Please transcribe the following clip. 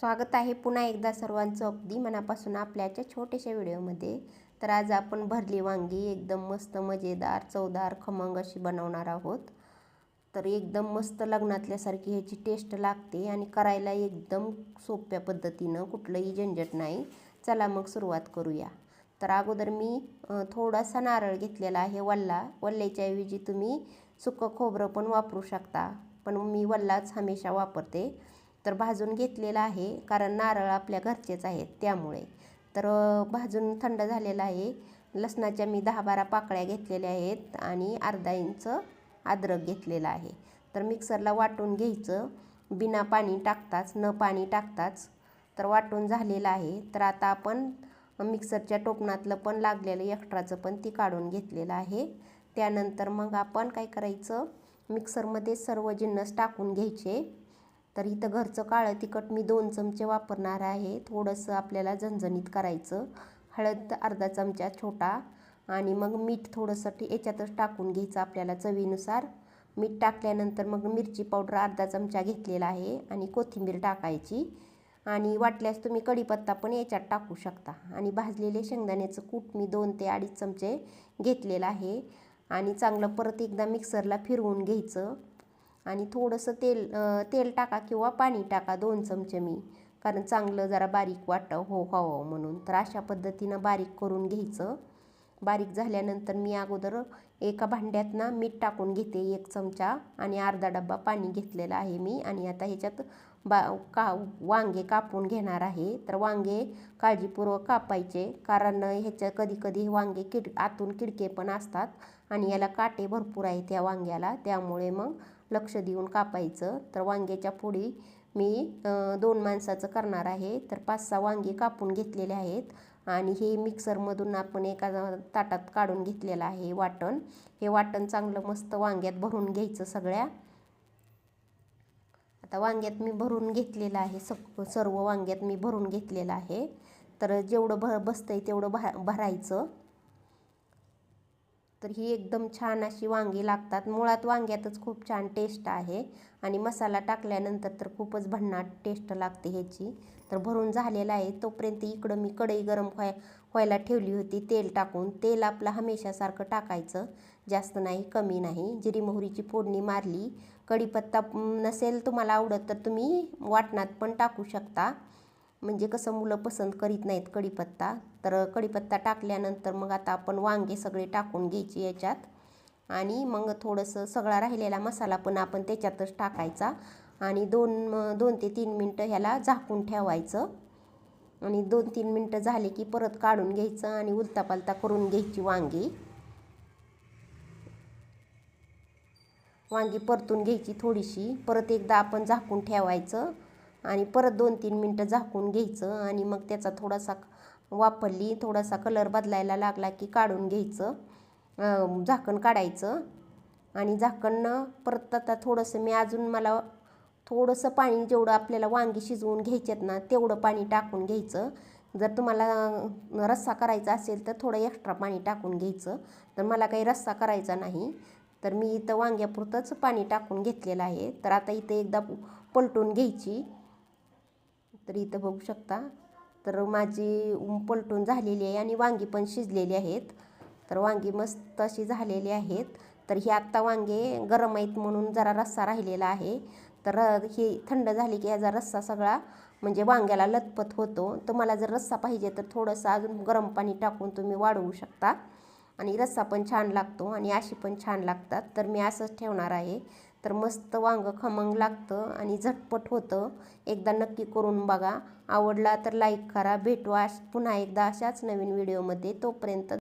स्वागत आहे पुन्हा एकदा सर्वांचं अगदी मनापासून आपल्याच्या छोट्याशा व्हिडिओमध्ये. तर आज आपण भरली वांगी एकदम मस्त मजेदार चवदार खमंग अशी बनवणार आहोत. तर एकदम मस्त लग्नातल्यासारखी ह्याची टेस्ट लागते आणि करायला एकदम सोप्या पद्धतीनं कुठलंही झंझट नाही. चला मग सुरुवात करूया. तर अगोदर मी थोडासा नारळ घेतलेला आहे वल्ला. वल्ल्याच्या ऐवजी तुम्ही सुकं खोबरं पण वापरू शकता. पण मी वल्लाच हमेशा वापरते. तर भाजून घेतलेला आहे कारण नारळ आपल्या घरचेच आहेत त्यामुळे. तर भाजून थंड झालेला आहे. लसणाच्या मी दहा बारा पाकळ्या घेतलेल्या आहेत आणि अर्धा इंच अद्रक घेतलेला आहे. तर मिक्सरला वाटून घ्यायचं. बिना पाणी टाकताच न पाणी टाकताच तर वाटून झालेलं आहे. तर आता आपण मिक्सरच्या टोपणातलं पण लागलेलं एक्स्ट्राचं पण ती काढून घेतलेलं आहे. त्यानंतर मग आपण काय करायचं? मिक्सरमध्ये सर्व जिन्नस टाकून घ्यायचे. तर इथं घरचं काळं तिखट मी दोन चमचे वापरणार आहे. थोडंसं आपल्याला झणझणीत करायचं. हळद अर्धा चमचा छोटा आणि मग मीठ थोडंसं याच्यातच टाकून घ्यायचं आपल्याला चवीनुसार. मीठ टाकल्यानंतर मग मिरची पावडर अर्धा चमचा घेतलेला आहे आणि कोथिंबीर टाकायची. आणि वाटल्यास तुम्ही कढीपत्ता पण याच्यात टाकू शकता. आणि भाजलेले शेंगदाण्याचं कूट मी दोन ते अडीच चमचे घेतलेलं आहे. आणि चांगलं परत एकदा मिक्सरला फिरवून घ्यायचं. आणि थोडंसं तेल तेल टाका किंवा पाणी टाका दोन चमचे मी. कारण चांगलं जरा बारीक वाटतं हो व्हावं म्हणून. तर अशा पद्धतीनं बारीक करून घ्यायचं. बारीक झाल्यानंतर मी अगोदर एका भांड्यात ना मीठ टाकून घेते एक चमचा आणि अर्धा डब्बा पाणी घेतलेलं आहे मी. आणि आता ह्याच्यात बा का वांगे कापून घेणार आहे. तर वांगे काळजीपूर्वक कापायचे कारण ह्याच्या कधी कधी वांगे किड आतून किडके पण असतात आणि याला काटे भरपूर आहेत त्या वांग्याला. त्यामुळे मग लक्ष देऊन कापायचं. तर वांग्याच्या पुढी मी दोन माणसाचं करणार आहे. तर पाच सहा वांगे कापून घेतलेले आहेत. आणि हे मिक्सरमधून आपण एका ताटात काढून घेतलेलं आहे वाटण. हे वाटण चांगलं मस्त वांग्यात भरून घ्यायचं सगळ्या. आता वांग्यात मी भरून घेतलेलं आहे सग सर्व वांग्यात मी भरून घेतलेलं आहे. तर जेवढं भ बसतंय तेवढं भा भरायचं. तर ही एकदम छान अशी वांगी लागतात. मुळात वांग्यातच खूप छान टेस्ट आहे. आणि मसाला टाकल्यानंतर तर खूपच भन्नाट टेस्ट लागते ह्याची. तर भरून झालेला आहे. तोपर्यंत इकडं मी कढई गरम व्हाय व्हायला ठेवली होती तेल टाकून. तेल आपलं हमेशासारखं टाकायचं. जास्त नाही कमी नाही. जिरी मोहरीची फोडणी मारली. कढीपत्ता नसेल तुम्हाला आवडत तर तुम्ही वाटणात पण टाकू शकता. म्हणजे कसं मुलं पसंत करीत नाहीत कढीपत्ता तर कढीपत्ता टाकल्यानंतर मग आता आपण वांगे सगळे टाकून घ्यायचे याच्यात. आणि मग थोडंसं सगळा राहिलेला मसाला पण आपण त्याच्यातच टाकायचा. आणि दोन दोन ते तीन मिनटं ह्याला झाकून ठेवायचं. आणि दोन तीन मिनटं झाले की परत काढून घ्यायचं आणि उलतापालता करून घ्यायची वांगी. वांगी परतून घ्यायची थोडीशी. परत एकदा आपण झाकून ठेवायचं. आणि परत दोन तीन मिनटं झाकून घ्यायचं आणि मग त्याचा थोडासा वापरली थोडासा कलर बदलायला लागला की काढून घ्यायचं. झाकण काढायचं. आणि झाकण परत आता थोडंसं मी अजून मला थोडंसं पाणी जेवढं आपल्याला वांगी शिजवून घ्यायच्यात ना तेवढं पाणी टाकून घ्यायचं. जर तुम्हाला रस्सा करायचा असेल तर थोडं एक्स्ट्रा पाणी टाकून घ्यायचं. तर मला काही रस्सा करायचा नाही. तर मी इथं वांग्यापुरतंच पाणी टाकून घेतलेलं आहे. तर आता इथं एकदा पलटून घ्यायची. तर इथं बघू शकता. तर माझी पलटून झालेली आहे आणि वांगी पण शिजलेली आहेत. तर वांगी मस्त अशी झालेली आहेत. तर ही आत्ता वांगे गरम आहेत म्हणून जरा रस्सा राहिलेला आहे. तर हे थंड झाली की याचा रस्सा सगळा म्हणजे वांग्याला लथपथ होतो. तुम्हाला जर रस्सा पाहिजे तर थोडंसं अजून गरम पाणी टाकून तुम्ही वाढवू शकता. आणि रस्सा पण छान लागतो आणि अशी पण छान लागतात. तर मी असंच ठेवणार आहे. तर मस्त वांगं खमंग लागतं आणि झटपट होतं. एकदा नक्की करून बघा. आवडला तर लाईक करा. भेटू आश पुन्हा एकदा अशाच नवीन व्हिडिओमध्ये तोपर्यंत